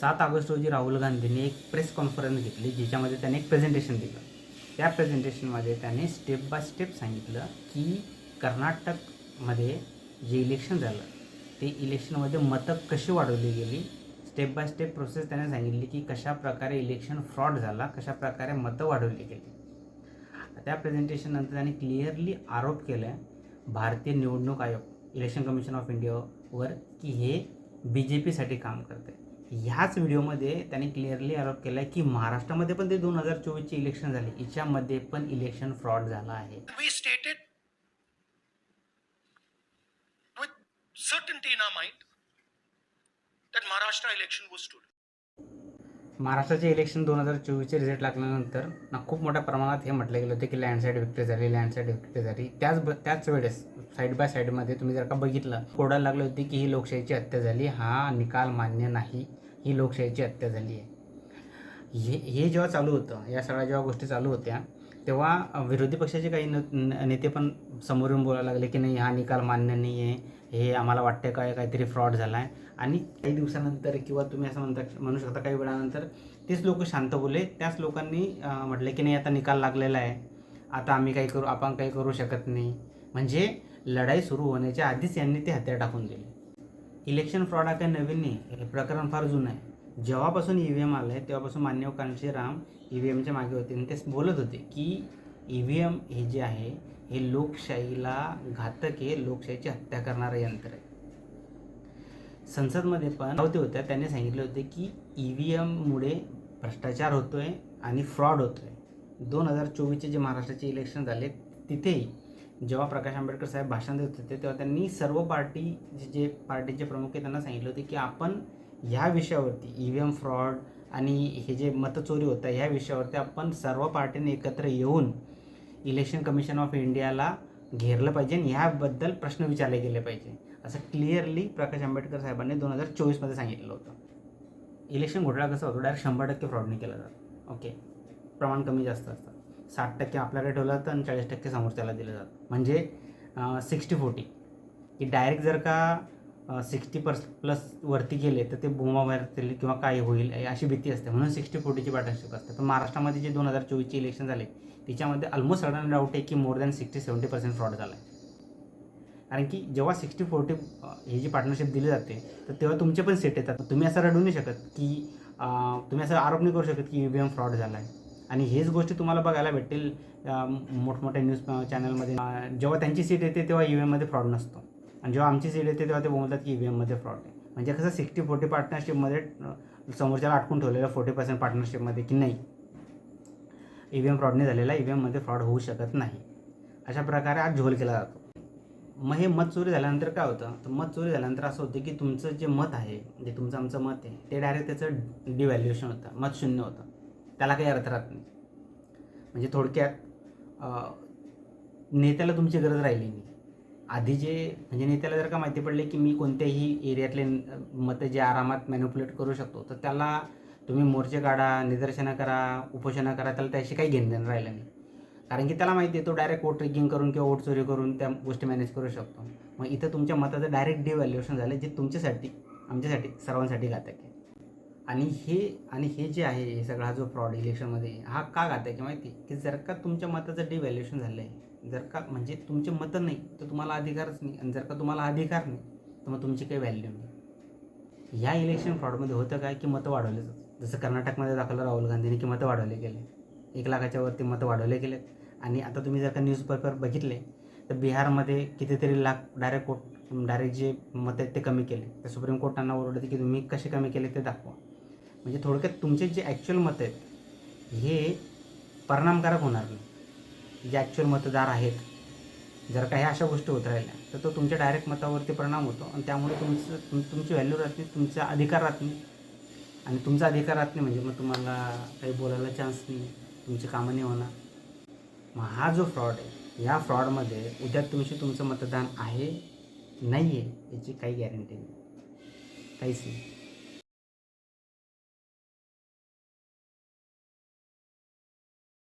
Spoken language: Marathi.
सात ऑगस्ट रोजी राहुल गांधींनी एक प्रेस कॉन्फरन्स घेतली ज्याच्यामध्ये त्याने एक प्रेझेंटेशन दिलं. त्या प्रेझेंटेशनमध्ये त्याने स्टेप बाय स्टेप सांगितलं की कर्नाटकमध्ये जे इलेक्शन झालं ते इलेक्शनमध्ये मतं कशी वाढवली गेली? स्टेप बाय स्टेप प्रोसेस त्याने सांगितली की कशा प्रकारे इलेक्शन फ्रॉड झाला कशा प्रकारे मतं वाढवली गेली. त्या प्रेझेंटेशननंतर त्याने क्लिअरली आरोप केला आहे भारतीय निवडणूक आयोग इलेक्शन कमिशन ऑफ इंडियावर की हे बी जे पीसाठी काम करते ह्याच व्हिडिओमध्ये त्यांनी क्लिअरली आरोप केला की महाराष्ट्रामध्ये पण ते दोन हजार चोवीसचे इलेक्शन झाले. याच्यामध्ये पण इलेक्शन फ्रॉड झाला आहे. महाराष्ट्राचे इलेक्शन दोन हजार चोवीसचे रिझल्ट लागल्यानंतर ना खूप मोठ्या प्रमाणात हे म्हटलं गेलं होतं की लँडसाईड विक्री झाली लँडसाईड विक्री झाली. त्याच त्याच वेळेस साईड बाय साईडमध्ये तुम्ही जर का बघितलं कोडायला लागले होते की ही लोकशाहीची हत्या झाली. हा निकाल मान्य नाही. ही लोकशाहीची हत्या झाली आहे. हे हे जेव्हा चालू होतं या सगळ्या जेव्हा गोष्टी चालू होत्या तेव्हा विरोधी पक्षाचे काही न नेते पण समोर येऊन बोलायला लागले की नाही हा निकाल मान्य नाही आहे हे आम्हाला वाटतं काय काहीतरी फ्रॉड झाला आहे आणि काही दिवसानंतर किंवा तुम्ही असं म्हणता म्हणू शकता काही वेळानंतर तेच लोक शांत बोलले. त्याच लोकांनी म्हटले की नाही आता निकाल लागलेला आहे. आता आम्ही काही करू आपण काही करू शकत नाही. म्हणजे लढाई सुरू होण्याच्या आधीच यांनी ते हत्या टाकून दिले. इलेक्शन फ्रॉड हा काही नवीन नाही? हे प्रकरण फार जुनं आहे. जेव्हापासून ई व्ही एम आलं आहे तेव्हापासून मान्यव कांशीराम ई व्ही एमच्या मागे होते. आणि ते बोलत होते की ई व्ही एम हे जे आहे हे लोकशाहीला घातक आहे लोकशाहीची हत्या करणारं यंत्र आहे. संसदमध्ये पण होते होत्या. त्यांनी सांगितले होते की ई व्ही एममुळे भ्रष्टाचार होतो आहे आणि फ्रॉड होतो आहे दोन हजार चोवीसचे जे महाराष्ट्राचे इलेक्शन झाले तिथेही जेव्हा प्रकाश आंबेडकर साहेब भाषण देत होते तेव्हा त्यांनी सर्व पार्टी जे- पार्टीचे प्रमुख आहे त्यांना सांगितले होते की आपण ह्या विषयावरती ई व्ही एम फ्रॉड आणि हे जे मतचोरी होतं ह्या विषयावरती आपण सर्व पार्टीने एकत्र येऊन इलेक्शन कमिशन ऑफ इंडियाला घेरलं पाहिजे आणि ह्याबद्दल प्रश्न विचारले गेले पाहिजे. असं क्लिअरली प्रकाश आंबेडकर साहेबांनी दोन हजार चोवीसमध्ये सांगितलं होतं. इलेक्शन घोटाळा कसं होतो? डायरेक्ट शंभर टक्के फ्रॉडने केला जातो. ओके प्रमाण कमी जास्त असतं. साठ टक्के आपल्याकडे ठेवलं जातं आणि चाळीस टक्के समोरच्याला दिलं जातं. म्हणजे सिक्स्टी फोर्टी की डायरेक्ट जर का सिक्स्टी पर्स प्लस वरती गेले तर ते बोमा मारतील किंवा काय होईल अशी भीती असते. म्हणून सिक्स्टी फोर्टीची पार्टनरशिप असते. पण महाराष्ट्रामध्ये जे दोन हजार चोवीसचे इलेक्शन झाले त्याच्यामध्ये ऑलमोस्ट सडन डाऊट आहे की more than sixty seventy percent fraud झाला आहे कारण की जेव्हा सिक्स्टी फोर्टी ही जी पार्टनरशिप दिली जाते तर तेव्हा तुमचे पण सेट येतात. तुम्ही असं रडू नाही शकत की तुम्ही असं आरोप नाही करू शकत की ई व्ही एम फ्रॉड झाला आहे आणि हेच गोष्टी तुम्हाला बघायला भेटतील मोठमोठ्या न्यूज चॅनलमध्ये. जेव्हा त्यांची सीट येते तेव्हा ई व्ही एममध्ये फ्रॉड नसतो. आणि जेव्हा आमची सीट येते तेव्हा ते बोलतात की ई व्ही एममध्ये फ्रॉड आहे. म्हणजे कसं सिक्स्टी फोर्टी पार्टनरशिपमध्ये समोरच्याला अटकून ठेवलेलं फोर्टी पर्सेंट पार्टनरशिपमध्ये की नाही. ई व्ही एम फ्रॉडने झालेला ई व्ही एममध्ये फ्रॉड होऊ शकत नाही. अशा प्रकारे आज झोल केला जातो. मग हे मत चोरी झाल्यानंतर काय होतं? तर मत चोरी झाल्यानंतर असं होतं की तुमचं जे मत आहे जे तुमचं आमचं मत आहे ते डायरेक्ट त्याचं डिव्हॅल्युएशन होतं. मत शून्य होतं. त्याला काही अर्थ राहत नाही. म्हणजे थोडक्यात नेत्याला तुमची गरज राहिली नाही. आधी जे म्हणजे नेत्याला जर का माहिती पडले की मी कोणत्याही एरियातले मतं जे आरामात मॅन्युप्युलेट करू शकतो तर त्याला तुम्ही मोर्चे काढा निदर्शनं करा उपोषणं करा त्याला त्याशी काही घेणं राहिलं नाही. कारण की त्याला माहिती आहे तो डायरेक्ट वोट ट्रिकिंग करून किंवा वोट चोरी करून त्या गोष्टी मॅनेज करू शकतो. मग इथं तुमच्या मताचं डायरेक्ट डिव्हॅल्युएशन झालं जे तुमच्यासाठी आमच्यासाठी सर्वांसाठी घातक आहे. आणि हे आणि हे जे आहे हे सगळा हा जो फ्रॉड इलेक्शनमध्ये हा का घातक आहे माहिती? आहे? की जर का तुमच्या मताचं डिव्हॅल्युएशन झालं आहे जर का म्हणजे तुमचे मतं नाही तर तुम्हाला अधिकारच नाही आणि जर का तुम्हाला अधिकार नाही तर मग तुमची काही व्हॅल्यू नाही. ह्या इलेक्शन फ्रॉडमध्ये होतं काय की मतं वाढवले जातात. जसं कर्नाटकमध्ये दाखवलं राहुल गांधींनी की मतं वाढवले गेले. एक लाखाच्या वरती मतं वाढवले गेलेत. आणि आता तुम्ही जर का न्यूजपेपर बघितले तर बिहारमध्ये कितीतरी लाख डायरेक्ट कोर्ट डायरेक्ट जे मतं आहेत ते कमी केले. तर सुप्रीम कोर्टांना ओरडते की तुम्ही कसे कमी केले ते दाखवा. म्हणजे थोडक्यात तुमचे जे ॲक्च्युअल मत आहेत हे परिणामकारक होणार नाही. जे ॲक्च्युअल मतदार आहेत जर काही अशा गोष्टी होत राहिल्या तर तो तुमच्या डायरेक्ट मतावरती परिणाम होतो आणि त्यामुळे तुमचं तुम तुमची व्हॅल्यू राहत नाही तुमचा अधिकार राहत नाही. आणि तुमचा अधिकार राहत नाही म्हणजे मग तुम्हाला काही बोलायला चान्स नाही तुमची कामं नाही होणार. मग हा जो फ्रॉड आहे या फ्रॉडमध्ये उद्या तुमची तुमचं मतदान आहे नाही आहे याची काही गॅरंटी नाही. काहीच नाही.